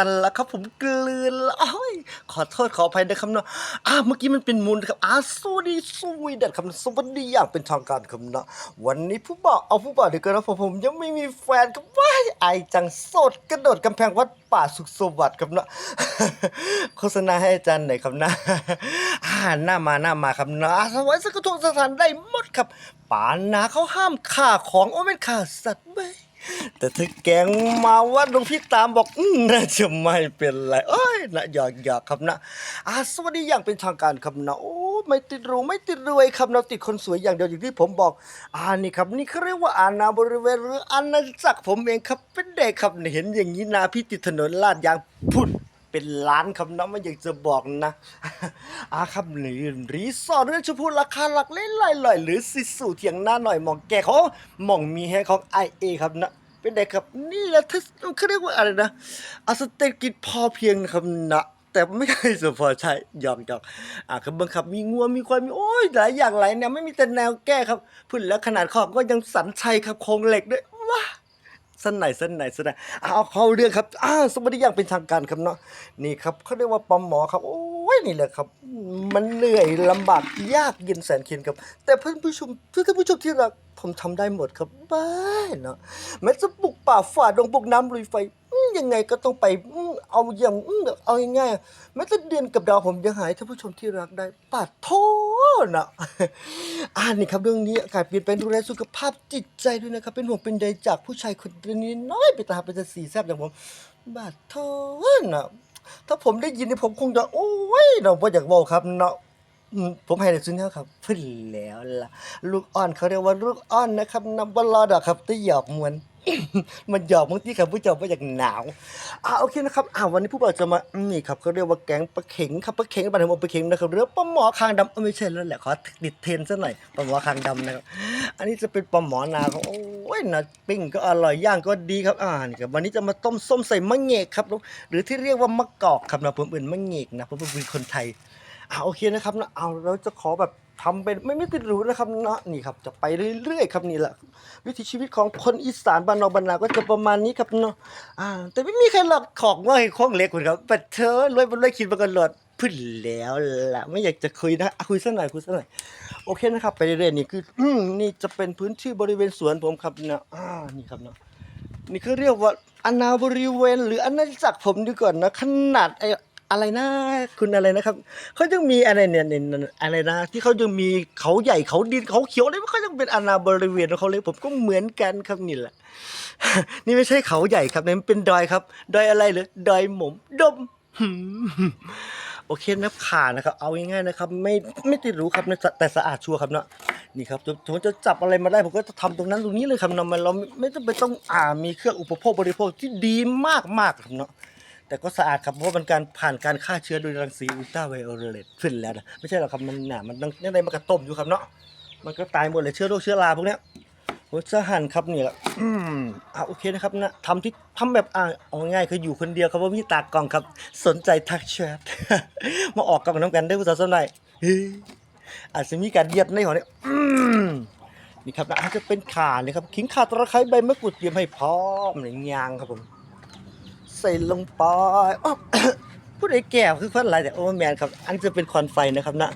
ันแล้วครับผมกลืนแล้วอ้ยขอโทษขออภัยนะครับเนาะอ่าเมื่อกี้มันเป็นมูลครับอ่าสวัสดีสวีเดครับสวัสดีอย่างเป็นทางการครับเนาะวันนี้ผู้บ่าวเอาผู้บ่าวเดียวกันนะผมผมยังไม่มีแฟนครับว้ายไอจังสดกระโดดกำแพงวัดป่าสุขสวัสดิ์ครับเนาะโฆษณาให้อาจารย์หน่อยครับนะอ่าหน้ามาหน้ามาครับนะสวัสดีสักทุกสถานได้หมดครับป่านาเขาห้ามฆ่าของโอ้ไม่นฆ่าสัตว์ไหม แต่ถ้าแกงมาวัดหลวงพี่ตามบอกอืมน่าจะไม่เป็นไรเอ้ยนะหยอกหยอกครับนะอ่าสวัสดีอย่างเป็นทางการครับนะโอ้ไม่ติดรูไม่ติดรวยครับนะติดคนสวยอย่างเดียวอย่างที่ผมบอกอ่านี่ครับนี่เขาเรียกว่าอาณาบริเวณหรืออาณาจักรผมเองครับเป็นเด็กครับเนี่ยเห็นอย่างนี้นาพี่ติดถนนลาดยางพุ่น เป็นล้านครับนะไม่อยากจะบอกนะอาครับหรือรีสอร์ทเรื่องชมพูราคาหลักเล่นลอยๆหรือสิสู่เถียงหน้าหน่อยหมองแก่เขาหมองมีให้ของไอเอครับนะเป็นไงครับนี่แหละที่เขาเรียกว่าอะไรนะอาสเตกิจพอเพียงนะครับนะแต่ไม่เคยสพอใช้หยอกหยอกอะครับบังคับมีงัวมีควายมีโอ้ยหลายอย่างหลายแนวไม่มีแต่แนวแก้ครับพูดแล้วขนาดขอบก็ยังสันชัยครับโครงเหล็กด้วยว้า สั้นไหนสั้นไหนสั้นไหนเอาเข้าเรื่องครับอ้าสวัสดีอย่างเป็นทางการครับเนาะนี่ครับเขาเรียกว่าปอมหมอครับ โอ้ยนี่แหละครับ มันเหนื่อยลำบากยากเย็นแสนเข็นครับ แต่เพื่อนผู้ชมเพื่อนผู้ชมที่รักผมทำได้หมดครับบ้าเนาะแม้จะบุกป่าฝ่าดงบุกน้ำลุยไฟ ยังไงก็ต้องไปอืมเอาอย่างอืมเอาง่ายๆแม้แต่เดือนกับดาวผมยังหายท่านผู้ชมที่รักได้ปาดโทษนะ อ่านี่ครับเรื่องนี้อากาศเปลี่ยนแปลงดูแลสุขภาพจิตใจด้วยนะครับ เป็นห่วงเป็นใยจากผู้ชายคนนี้น้อยไปตาไปจะสีแซบอย่างผมบาดโทษนะถ้าผมได้ยินนี่ผมคงจะโอ้ยเราบ่อยากบอกครับเนาะ อืมผมให้แต่ซื้อเนี่ยครับพึ่นแล้วล่ะ ลูกอ่อนเขาเรียกว่าลูกอ่อนนะครับนำบอลลอดอกครับที่หยอกมวน มันหยอกบางทีครับผู้เจ้าว่าอย่ากหนาวอ่าโอเคนะครับอ่าวันนี้ผู้บ่าวจะมานี่ครับเขาเรียกว่าแก๊งปลาเข็งครับปลาเข็งบ้านผมเอาปลาเข็งนะครับเรือปลาหมอคางดำเอ้ยไม่ใช่แล้วแหละขอติดเทนซะหน่อยปลาหมอคางดำนะครับอันนี้จะเป็นปลาหมอนาครับโอ้ยนะปิ้งก็อร่อยย่างก็ดีครับอ่านี่ครับวันนี้จะมาต้มส้มใส่มะเงกครับหรือที่เรียกว่ามะกอกครับนะผมอื่นมะเงกนะผมเป็นคนไทยอ่าโอเคนะครับนะเอาเราจะขอแบบ ทำเป็นไม่ไม่ติดหรูนะครับเนาะนี่ครับจะไปเรื่อยๆครับนี่แหละวิถีชีวิตของคนอีสานบ้านนอกบ้านนาก็จะประมาณนี้ครับเนาะอ่า แต่ไม่มีใครหลอกของว่าให้ของเล็กคุณครับแต่เธอรวยบนรวยคิดมากันหลอดพึ่นแล้วล่ะไม่อยากจะคุยนะคุยสักหน่อยคุยสักหน่อยโอเคนะครับ ไปเรื่อยๆนี่คืออืมนี่จะเป็นพื้นที่บริเวณสวนผมครับเนาะอ่านี่ครับเนาะนี่เขาเรียกว่าอาณาบริเวณ หรืออาณาจักรผมดีก่อนนะขนาดไอ อะไรนะคุณอะไรนะครับเขายังมีอะไรเนี่ยเนี่ยอะไรนะ ที่เขายังมีเขาใหญ่เขาดินเขาเขียวอะไรเขายังเป็นอาณาบริเวณของเขาเลย ผมก็เหมือนกันครับนี่แหละ นี่ไม่ใช่เขาใหญ่ครับนี่มันเป็นดอยครับ ดอยอะไรเหรอดอยหมมดมโอเคนะขานะครับ เอาง่ายๆนะครับ ไม่ไม่ติดรู้ครับแต่สะอาดชัวร์ครับเนาะนี่ครับผมจะจับอะไรมาได้ผมก็จะทำตรงนั้นตรงนี้เลยครับเนาะมันเราไม่ต้องไปต้องอ่ามีเครื่องอุปโภคบริโภคที่ดีมากมากๆครับเนาะ แต่ก็สะอาดครับเพราะมันการผ่านการฆ่าเชื้อโดยรังสีอุลตราไวโอเลตขึ้นแล้วนะไม่ใช่หรอกครับมันหนามันต้องยังไงมันกระต้มอยู่ครับเนาะมันก็ตายหมดเลยเชื้อโรคเชื้อราพวกเนี้ยผมจะหั่นครับนี่แหละอืมอ่าโอเคนะครับนะทำที่ทำแบบอ่าเอาง่ายคืออยู่คนเดียวครับว่ามีตากล้องครับ สนใจทักแชทมาออกกับน้ำกันได้ผู้สาวสนใจเฮ้อาจจะมีการเยียบในหัวเนี่ยอืมนี่ครับอาจะเป็นขาเลยครับขิงขาตะไคร้ใบมะกรูดเตรียมให้พร้อมหรือยางครับผม ใส่ลงไปอ้อผู้ใดแก่คือคนอะไรแต่โอ้แมนครับ อันจะเป็นควันไฟนะครับนะ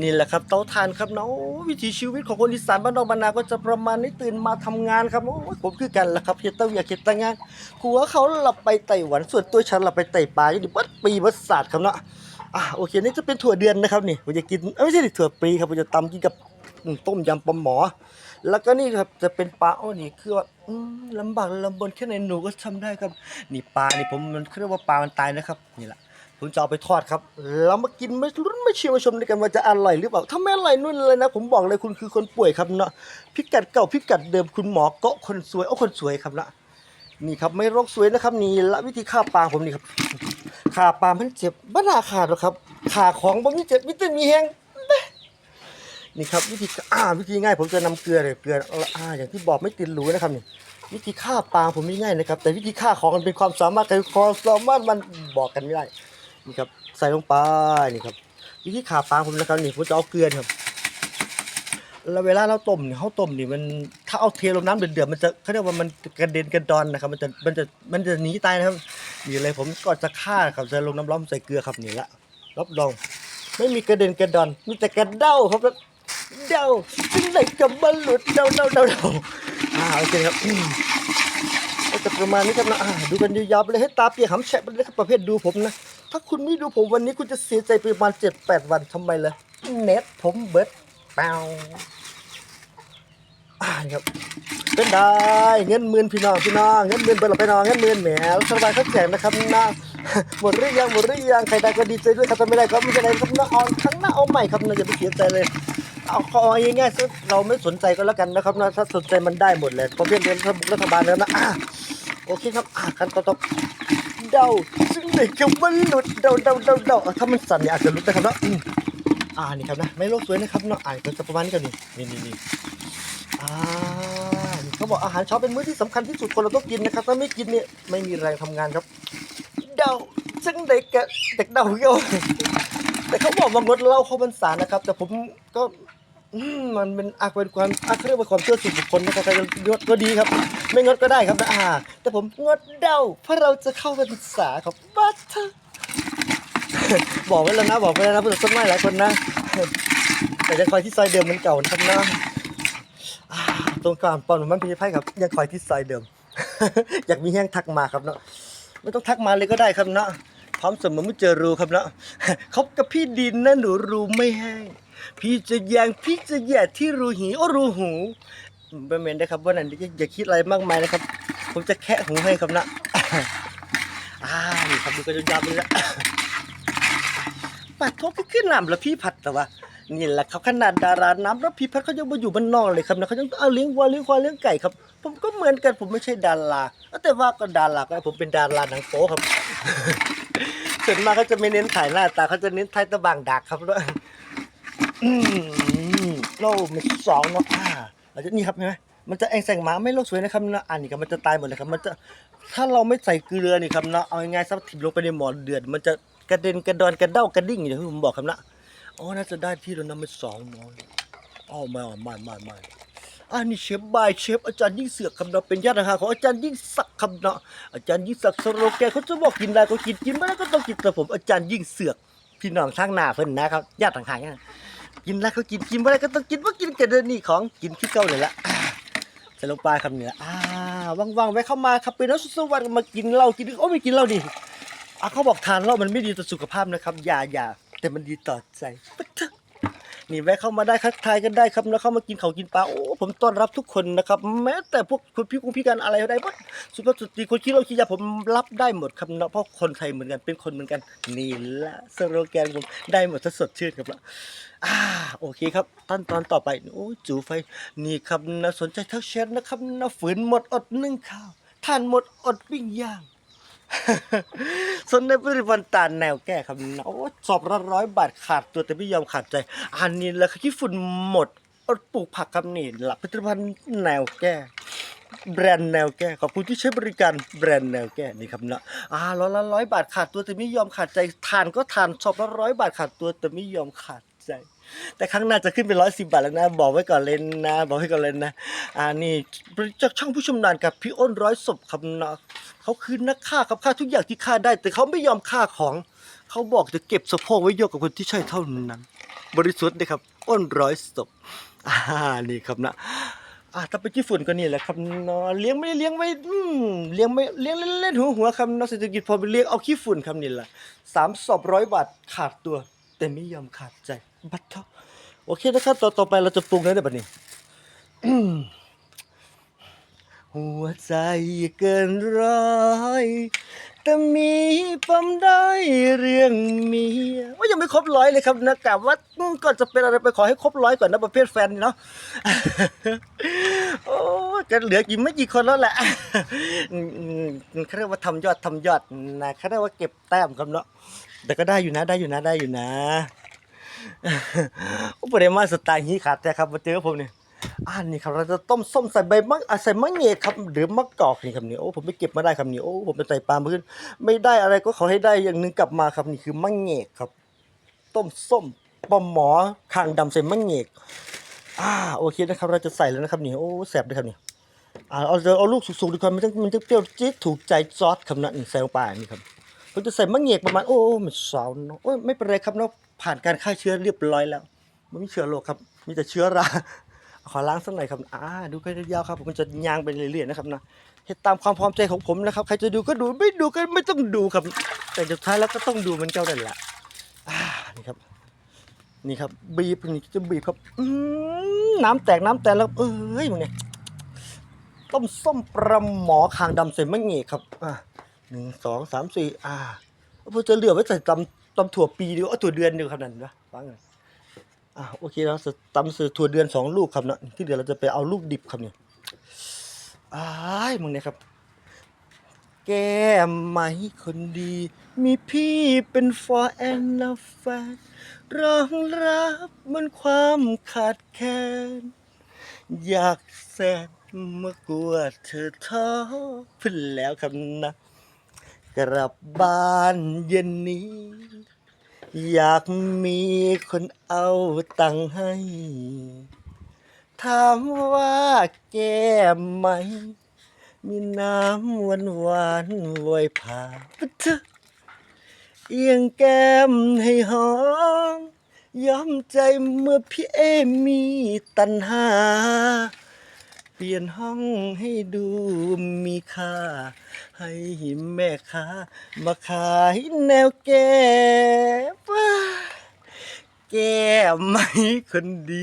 นี่แหละครับเตาถ่านครับเนาะวิถีชีวิตของคนอีสานบ้านนอกบ้านนาก็จะประมาณนี้ตื่นมาทำงานครับโอ้ผมคือกันแหละครับเฮ็ดเต้าอยากเฮ็ดแตางานหัวเขาหลับไปไต้หวันส่วนตัวฉันหลับไปไต่ปลาอยู่ดิบัดปีบัดศาสตร์ครับเนาะอะโอเคนี่จะเป็นถั่วเดือนนะครับนี่ผมจะกินไม่ใช่ถั่วปลีครับผมจะตำกินกับ ต้มยำปลาหมอ แล้วก็นี่ครับจะเป็นปลาอ้นี่คือว่าลำบากลำบนแค่ไหนหนูก็ทำได้ครับ นี่ปลานี่ผมมันเรียกว่าปลามันตายนะครับ นี่แหละผมจะเอาไปทอดครับแล้วมากินไม่รุ้นไม่เชื่อมาชมด้วยกันว่าจะอร่อยหรือเปล่าถ้าไม่อร่อยนู่นเลยนะ ผมบอกเลยคุณคือคนป่วยครับเนาะพิกัดเก่าพิกัดเดิมคุณหมอเกาะคนสวยเอาคนสวยครับละนี่ครับไม่โรคสวยนะครับนี่ละวิธีฆ่าปลาผมนี่ครับขาปลามันเจ็บบ้านาขาดหรอกครับขาของบ่มีเจ็บมิตรมีแหง นี่ครับวิธีอ่าวิธีง่ายผมจะนำเกลือเลยเกลืออ่าอย่างที่บอกไม่ติดหรูนะครับนี่วิธีฆ่าปลาผมไม่ง่ายนะครับ แต่วิธีฆ่าของมันเป็นความสามารถแต่ความสามารถมันบอกกันไม่ได้นี่ครับใส่ลงไปนี่ครับวิธีฆ่าปลาผมนะครับนี่ผมจะเอาเกลือครับแล้วเวลาเราต้มเนี่ยเขาต้มนี่มันถ้าเอาเทลงน้ำเดือดๆมันจะเขาเรียกว่ามันกระเด็นกระดอนนะครับมันจะมันจะมันจะหนีตายนะครับนี่เลยผมก็จะฆ่าครับจะลงน้ำร้อนใส่เกลือครับนี่ละรับรอง ไม่มีกระเด็นกระดอนมีแต่กระเด้าครับแล้ว เดาซึ่งไหนกับบอลหลุดเดาเดาเดาเดาอ่าโอเคครับอืมก็จะประมาณนี้ครับนะอ่าดูกันยาวๆไปเลยให้ตาเปียกหำแฉะไปเลยครับประเภทดูผมนะ ถ้าคุณไม่ดูผมวันนี้คุณจะเสียใจไปประมาณเจ็ดแปดวันทำไมล่ะเน็ตผมเบิดเปล่าอ่าครับเป็นได้เงินหมื่นพี่น้องพี่น้องเงินหมื่นเปิดหลับไปน้องเงินหมื่นแหมสบายเขาแจกนะครับนะหมดหรือยังหมดหรือยังใครได้ก็ดีใจด้วยครับถ้าไม่ได้ก็ไม่เป็นไรครับนะเอาครั้งหน้าเอาใหม่ครับนะอย่าไปเสียใจเลย เอาของ่ายๆซะเราไม่สนใจก็แล้วกันนะครับนะถ้าสนใจมันได้หมดเลยเพราะเพื่อนเรียนรัฐบาลแล้วนะอะโอเคครับอะกันต่อต่อเดาซึ่งไหนจะมันหลุดเดาเดาเดาเดาถ้ามันสั่นเนี่ยอาจจะหลุดนะครับนะอืมอ่านี่ครับนะไม่โลกสวยนะครับเนาะอ่านก็จะประมาณนี้กันนี่นี่นี่นี่อ่านี่เขาบอกอาหารเช้าเป็นมื้อที่สำคัญที่สุดคนเราต้องกินนะครับ ถ้าไม่กินเนี่ยไม่มีแรงทำงานครับ เดาซึ่งเด็กเด็กเดาเยอะแต่เขาบอกว่างดเหล้าเข้าพรรษานะครับ แต่ผมก็ อืมมันเป็นอาเป็นความอาเรียกว่าความเชื่อส่วนบุคคลนะครับใครจะงดก็ดีครับ ไม่งดก็ได้ครับนะอ่า แต่ผมงดเดาเพราะเราจะเข้าพรรษาครับบัตเถอะบอกไว้แล้วนะบอกไว้แล้วนะเพื่อนต้นไม้หลายคนนะแต่จะคอยที่ซอยเดิมเหมันเก่านะครับนะอ่าตรงกลางปอนมันพี่ไพ่ครับ ยังคอยที่ซอยเดิม อยากมีแห้งทักมาครับเนาะไม่ต้องทักมาเลยก็ได้ครับเนาะพร้อมเสมอไม่เจอรูครับเนาะคบกับพี่ดินนะหนูรูไม่แห้ง พี่จะแยงพี่จะแย่ที่รูหีโอ้รูหูไม่เมนได้ครับว่านั่นอย่าคิดอะไรมากมายนะครับ ผมจะแคะหูให้ครับนะอ่านี่ครับดูกันยาวๆเลยนะปัดทบขึ้นน้ำแล้วพี่ผัดแต่ว่านี่แหละครับขนาดดาราน้ำแล้วพี่พัดเขายังมาอยู่บ้านนอกเลยครับนะเขายังเอาเลี้ยงวัวเลี้ยงควายเลี้ยงไก่ครับ ผมก็เหมือนกันผมไม่ใช่ดาราแต่ว่าก็ดาราก็ผมเป็นดาราหนังโป๊ครับส่วนมากเขาจะไม่เน้นถ่ายหน้าตาเขาจะเน้นถ่ายตะบางดักครับด้ว โลกมันสองเนาะอ่าเราจะนี่ครับเห็นไหมมันจะแองแสงหมาไม่โลกสวยนะครับนะอันนี้ครับมันจะตายหมดเลยครับ มันจะถ้าเราไม่ใส่เกลือนี่ครับนะเอาง่ายๆซับถิ่มลงไปในหมอนเดือด มันจะกระเด็นกระดอนกระเด้ากระดิ่งอย่างที่ผมบอกครับนะอ๋อน่าจะได้ที่เรานำไปสองหมออ๋อไม่ไม่ไม่ไม่อันนี้เชฟบายเชฟอาจารย์ยิ่งเสือกคำนะเป็นญาติห่างของอาจารย์ยิ่งศักดิ์คำนะอาจารย์ยิ่งศักดิ์สโลแกนเขาจะบอกกินได้ก็กินกินไม่ได้ก็ต้องกินแต่ผมอาจารย์ยิ่งเสือกพี่น้องทางหน้าเพิ่นนะครับญาติห่างๆเนี่ย กินแล้วเขากินกินไม่ได้ก็ต้องกินว่ากินกันเดินนี่ของกินขี้เก่าเลยละจะลงปลาคำเนี่ยอ่าว่างๆไว้เข้ามาครับเป็นนักสุวรรณมากินเหล้ากินโอ้ไม่กินเหล้าดิอะเขาบอกทานเหล้ามันไม่ดีต่อสุขภาพนะครับอย่าอย่าแต่มันดีต่อใจ นี่แวะเข้ามาได้ทักทายกันได้ครับแล้วเข้ามากินเขาวกินปลาโอ้ผมต้อนรับทุกคนนะครับ แม้แต่พวกคนพิการพิการอะไรได้หมดสุภาพสตรีคนขี้เหล้าขี้ยาผมรับได้หมดครับเนาะเพราะคนไทยเหมือนกันเป็นคนเหมือนกันนี่ละสโลแกนผมได้หมดสดชื่นครับละอ่าโอเคครับขั้นตอนต่อไปโอ้จูไฟนี่ครับนะสนใจทักแชทนะครับนะฝืนหมดอดนึ่งข้าวทานหมดอดปิ้งย่าง สนในบริวันตาแนวแก้ครับนะโอ้สอบละร้อยบาทขาดตัวแต่ไม่ยอมขาดใจ อันนี้แหละคือที่ฝุ่นหมดอดปลูกผักครับนี่หลักผลิตภัณฑ์แนวแก้แบรนด์แนวแก้ขอบคุณที่ใช้บริการแบรนด์แนวแก้นี่ครับนะอ่าร้อยละร้อยบาทขาดตัวแต่ไม่ยอมขาดใจทานก็ทานชอบละร้อยบาทขาดตัวแต่ไม่ยอมขาดใจ แต่ครั้งหน้าจะขึ้นเป็นร้อยสิบาทแล้วนะ บอกไว้ก่อนเลยนะ บอกไว้ก่อนเลยนะอ่านี่จากช่างผู้ชำนาญกับพี่อ้นร้อยศพครับนะเขาคือนักฆ่าครับฆ่าทุกอย่างที่ฆ่าได้ แต่เขาไม่ยอมฆ่าของ เขาบอกจะเก็บสะโพกไว้โยกกับคนที่ใช่เท่านั้น บริสุทธิ์นะครับ อ้นร้อยศพอ่านี่ครับนะอ่าถ้าไปญี่ปุ่นก็นี่แหละครับเนาะเลี้ยงไม่เลี้ยงไม่เลี้ยงไม่เลี้ยงเล่นหัวหัวคำเนาะเศรษฐกิจพอไปเลี้ยงเอาขี้ฝุ่นคำนี่แหละสามสอบร้อยบาทขาดตัว แต่ไม่ยอมขาดใจ บัตรเถอะโอเคนะครับต่อต่อไปเราจะปรุงแล้วเดี๋ยบัดนี้หัวใจเกินร้อยแต่มีปมได้เรื่องเมียว่ายังไม่ครบร้อยเลยครับนะกะว่าก่อนจะเป็นอะไรไปขอให้ครบร้อยก่อนนะประเภทแฟนเนาะโอ้ยก็เหลือกี่ไม่กี่คนแล้วแหละเขาเรียกว่าทำยอดทำยอดนะเขาเรียกว่าเก็บแต้มครับเนาะแต่ก็ได้อยู่นะได้อยู่นะได้อยู่นะ ประเดี๋ยวมาสไตล์ฮีขาดแต่ครับมาเจอผมเนี่ยอ่านี่ครับเราจะต้มส้มใส่ใบมะใส่มะเงกครับหรือมะกอกนี่ครับนี่โอ้ผมไปเก็บมาได้ครับนี่โอ้ผมไปใส่ปลาพื้นไม่ได้อะไรก็ขอให้ได้อย่างหนึงกลับมาครับนี่คือมะเงกครับ ต้มส้มปลาหมอคางดำใส่มะเงกอ่าโอเคนะครับเราจะใส่แล้วนะครับนี่โอ้แสบเลยครับนี่อ่าเอาเอาเอาลูกสุกๆดีกว่ามันจะมันจะเปรี้ยวจี๊ดถูกใจซอสครับนะใส่ลงไปนี่ครับ ผมจะใส่มะเงียกประมาณโอ้มันสาวเนาะโอ้ยไม่เป็นไรครับเนาะผ่านการฆ่าเชื้อเรียบร้อยแล้วไม่มีเชื้อโรคครับ มีแต่เชื้อราขอล้างสักหน่อยครับอ่าดูกันยาวๆครับผมจะยางไปเรื่อยๆนะครับนะเฮ็ดตามความพร้อมใจของผมนะครับ ใครจะดูก็ดูไม่ดูก็ไม่ต้องดูครับ แต่สุดท้ายแล้วก็ต้องดูมันเจ้านั่นแหละอ่านี่ครับ นี่ครับ บีบนี่จะบีบครับอืน้ำแตกน้ำแตกแล้วเอ้ยมึงเนี่ยต้มส้มปลาหมอคางดำใส่มะเงกครับอ่า หนึ่งสองสามสี่อ่าพอจะเหลือไว้ใส่ตำตำถั่วปีดีกว่าเอาถั่วเดือนดีกว่าครับนั่นนะฟังเลยอ่าโอเคเราตำใส่ถั่วเดือนสองลูกครับเนาะที่เหลือเราจะไปเอาลูกดิบครับเนี่ยอ้ายมึงเนี่ยครับ แก้มไหมคนดี มีพี่เป็น for and a fan รองรับมันความขาดแคลนอยากแสนเมื่อกลัวเธอท้อพึ่นแล้วครับนะ กลับบ้านเย็นนี้ อยากมีคนเอาตังค์ให้ ถามว่าแก้มไหม มีน้ำหวานหวานๆโวยผ่าปะเถอะเอียงแก้มให้หอมยอมใจเมื่อพี่เอมีตัณหา ปลี่ยนห้องให้ดูมีค่า ให้หินแม่ค้ามาขายแนวแก้ป้าแก้ไหมคนดี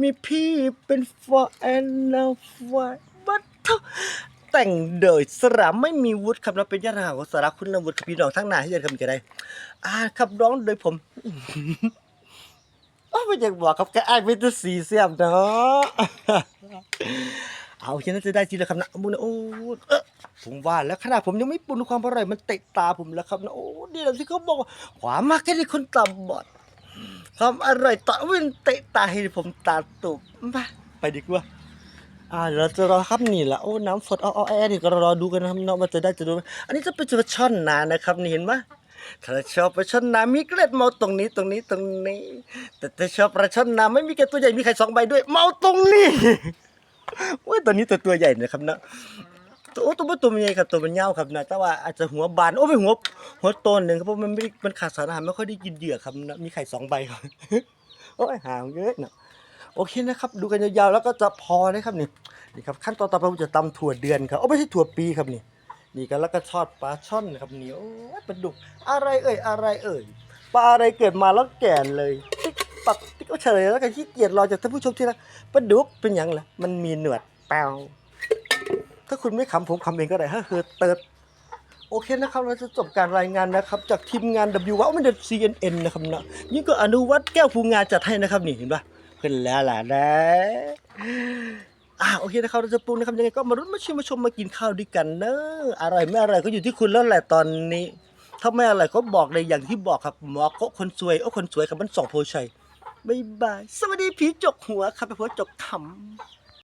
มีพี่เป็น for and now for but แต่งโดยสระไม่มีวุฒิครับเราเป็นญาติห่าของสระคุณวุฒิคพี่น้องทั้งนาที่จะทำกันได้อ่าครับร้องโดยผมอ้ไม่อยากบอกครับแกอ้ายเป็นตัวสีเสียบเนาะ เอาฉันน่าจะได้ทีล้วครับนะมุนโอ้เออผมว่าแล้วขนาดผมยังไม่ปุ่นความอร่อยมันเตะตาผมแล้วครับนะโอ้นี่แหละที่เขาบอกว่าความมากแค่ที่คนตาบอดความอร่อยต่อเว้นเตะตาให้ผมตาตุกมาไปดีกว่าอ่าเดี๋ยวเราจะรอครับนี่แหละโอ้น้ำสดเอาเอแอร์นี่ก็รอดูกันนะครับเนาะว่าจะได้จะดูไหมอันนี้จะเป็นปลาช่อนนานะครับนี่เห็นไหมถ้าชอบปลาช่อนนามีเกล็ดเมาตรงนี้ตรงนี้ตรงนี้ แต่ถ้าชอบปลาช่อนนาไม่มีแค่ตัวใหญ่มีไข่สองใบด้วย เมาตรงนี้ ว่าตัวนี้ตัวตัวใหญ่นะครับนะตัวโอ้ตัวมันตัวมันใหญ่ครับตัวมันยาวครับนะแต่ว่าอาจจะหัวบานโอ้ไม่หัวหัวโตนหนึ่งครับเพราะมันไม่ได้มันขาดสารอาหารไม่ค่อยได้กินเหยื่อครับนะมีไข่สองใบครับโอ้ยหางเยอะเนาะโอเคนะครับ ดูกันยาวๆแล้วก็จะพอนะครับนี่นี่ครับขั้นตอนต่อไปผมจะตำถั่วเดือนครับโอ้ไม่ใช่ถั่วปีครับนี่นี่กันแล้วก็ทอดปลาช่อนครับนี่โอ้ปลาดุกอะไรเอ่ยอะไรเอ่ยปลาอะไรเกิดมาแล้วแก่เลย ปักติ๊กก็เฉลยแล้วกันขี้เกียจรอจากท่านผู้ชมที่รักปลาดุกเป็นหยังล่ะมันมีหนวดแปวถ้าคุณไม่ขำผมขำเองก็ได้ถ้าคือเติร์ดโอเคนะครับ เราจะจบการรายงานนะครับ จากทีมงาน W ว่าไม่ได้ CNN นะครับเนาะนี่ก็อนุวัฒน์แก้วภูงาจัดให้นะครับนี่เห็นปะขึ้นแล้วล่ะนะอ่าโอเคนะครับเราจะปรุงนะครับยังไงก็มารุ่นมาชิมมาชมมากินข้าวด้วยกันเนอะอร่อยไม่อร่อยก็อยู่ที่คุณแล้วแหละตอนนี้ ถ้าไม่อร่อยก็บอกเลยอย่างที่บอกครับหมอก็คนสวยโอ้คนสวยครับมันสองโพชัย บายบาย สวัสดีผีจกหัวครับไปหัวจกขำ